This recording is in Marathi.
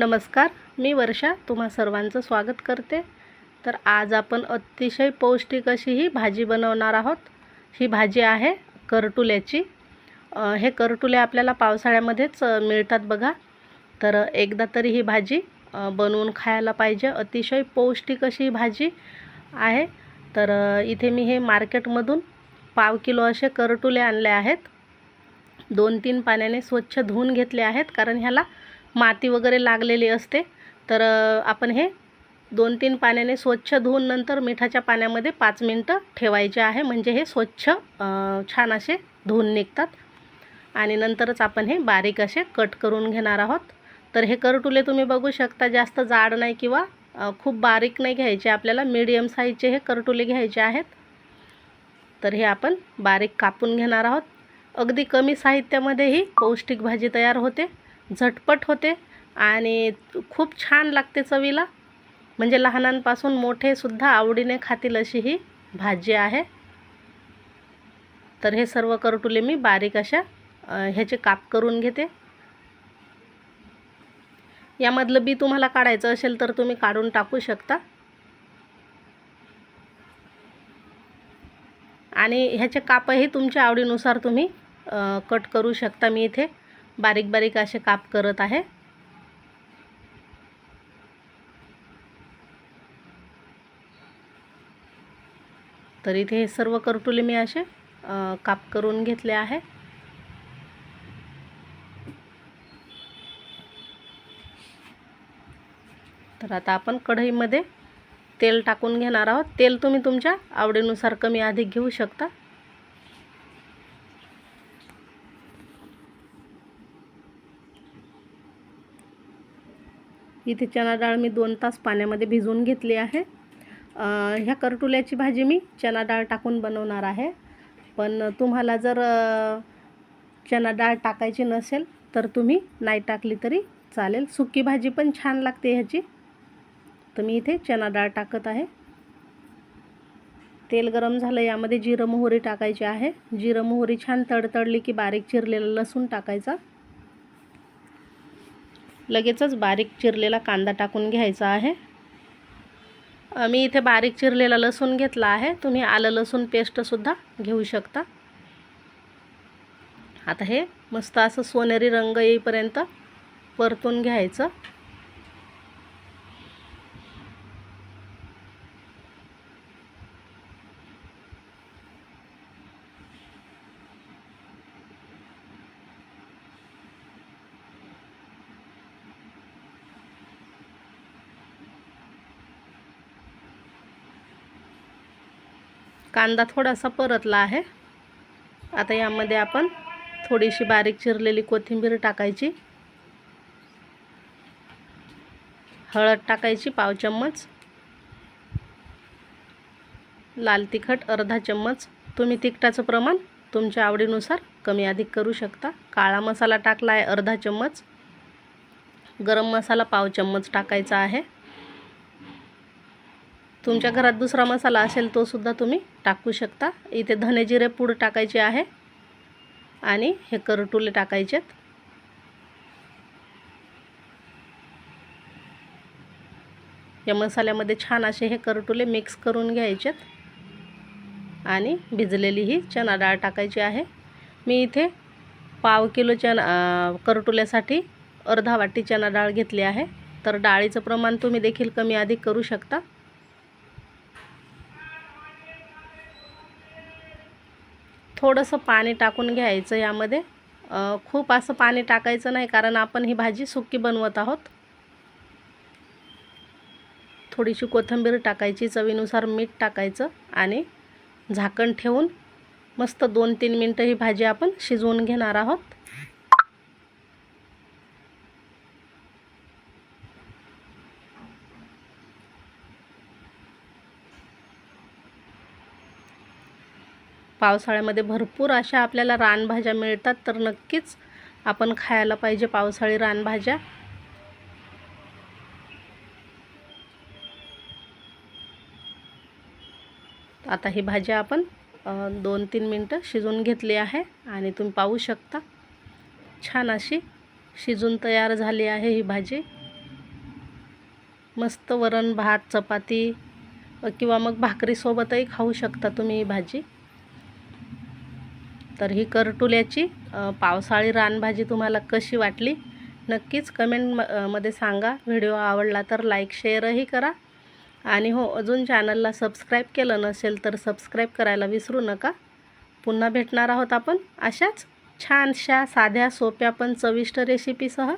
नमस्कार मी वर्षा तुम्हा सर्वांचं स्वागत करते. तर आज आपण अतिशय पौष्टिक अशी ही भाजी बनवणार आहोत. ही भाजी आहे करटुल्याची. हे करटुले आपल्याला पावसाळ्यामध्येच मिळतात बघा. तर एकदा तरी ही भाजी बनवून खायला पाहिजे. अतिशय पौष्टिक अशी ही भाजी आहे. तर इथे मी हे मार्केटमधून पाव किलो असे करटुले आणले आहेत. दोन तीन पाण्याने स्वच्छ धुवून घेतले आहेत कारण ह्याला माती वगैरे लागलेली असते. तर आपण हे दोन तीन पाण्याने स्वच्छ धुवून नंतर मिठाच्या पाण्यामध्ये पाच मिनटं ठेवायचे आहे. म्हणजे हे स्वच्छ छान असे धुवून निघतात. आणि नंतरच आपण हे बारीक असे कट करून घेणार आहोत. तर हे करटुले तुम्ही बघू शकता जास्त जाड नाही किंवा खूप बारीक नाही घ्यायचे. आपल्याला मीडियम साईजचे हे करटुले घ्यायचे आहेत. तर हे आपण बारीक कापून घेणार आहोत. अगदी कमी साहित्यामध्ये ही पौष्टिक भाजी तयार होते. झटपट होते आणि खूप छान लागते चवीला. म्हणजे लहानांपासून मोठेसुद्धा आवडीने खातील अशी ही भाजी आहे. तर हे सर्व करटुले मी बारीक अशा ह्याचे काप करून घेते. यामधलं बी तुम्हाला काढायचं असेल तर तुम्ही काढून टाकू शकता. आणि ह्याचे कापही तुमच्या आवडीनुसार तुम्ही कट करू शकता मी इथे. बारीक बारीक असे काप करत आहे. तर इथे हे सर्व करटुले मी असे काप करून घेतले आहे. तर आता आपण कढईमध्ये तेल टाकून घेणार आहोत. तेल तुम्ही तुमच्या आवडीनुसार कमी अधिक घेऊ शकता. इथे चणा डाळ मी दोन तास पाण्यामध्ये भिजवून घेतली आहे. ह्या करटुल्याची भाजी मी चणा डाळ टाकून बनवणार आहे. पण तुम्हाला जर चना चणा डाळ टाकायची नसेल तर तुम्ही नाही टाकली तरी चालेल. सुकी भाजी पण छान लागते ह्याची. तर मी इथे चणा डाळ टाकत आहे. तेल गरम झालं यामध्ये जिरं मोहरी टाकायची आहे. जिरं मोहरी छान तडतडली की बारीक चिरलेला लसूण टाकायचा. लगेचच बारीक चिरलेला कांदा टाकून घ्यायचा आहे. मी इथे बारीक चिरलेला लसूण घेतला आहे. तुम्ही आलं लसूण पेस्टसुद्धा घेऊ शकता. आता हे मस्त असं सोनेरी रंग येईपर्यंत परतून घ्यायचं. कांदा थोडासा परतला आहे. आता यामध्ये आपण थोडीशी बारीक चिरलेली कोथिंबीर टाकायची. हळद टाकायची पाव चम्मच. लाल तिखट अर्धा चम्मच. तुम्ही तिखटाचं प्रमाण तुमच्या आवडीनुसार कमी अधिक करू शकता. काळा मसाला टाकला आहे अर्धा चम्मच. गरम मसाला पाव चम्मच टाकायचा आहे. तुमच्या घरात दुसरा मसाला असेल तो सुद्धा तुम्ही टाकू शकता. इथे धने जिरे पूड टाकायचे आहे आणि हे करटुले टाकायचेत या मसाल्यामध्ये छान असे हे करटुले मिक्स करून घ्यायचेत आणि भिजलेली ही चणा डाळ टाकायची आहे. मी इथे पाव किलो चणा करटुल्यासाठी अर्धा वाटी चणा डाळ घेतली आहे. तर डाळीचं प्रमाण तुम्ही देखील कमी अधिक करू शकता. थोडंसं पाणी टाकून घ्यायचं यामध्ये. खूप असं पाणी टाकायचं नाही कारण आपण ही भाजी सुकी बनवत आहोत. थोडीशी कोथिंबीर टाकायची चवीनुसार मीठ टाकायचं आणि झाकण ठेवून मस्त दोन तीन मिनटं ही भाजी आपण शिजवून घेणार आहोत. पावसाळ्यामध्ये भरपूर अशा आपल्याला रानभाज्या मिळतात तर नक्कीच आपण खायला पाहिजे पावसाळी रानभाज्या. आता ही भाज्या आपण दोन तीन मिनटं शिजवून घेतली आहे आणि तुम्ही पाहू शकता. छान अशी शिजून तयार झाली आहे ही भाजी. मस्त वरण भात चपाती किंवा मग भाकरीसोबतही खाऊ शकता तुम्ही ही भाजी. तर ही करटुल्याची पावसाळी रानभाजी तुम्हाला कशी वाटली? नक्कीच कमेंट म मध्ये सांगा. व्हिडिओ आवडला तर लाईक शेअरही करा. आणि हो अजून चॅनलला सबस्क्राईब केलं नसेल तर सबस्क्राईब करायला विसरू नका. पुन्हा भेटणार आहोत आपण अशाच छानशा साध्या सोप्या पण चविष्ट रेसिपीसह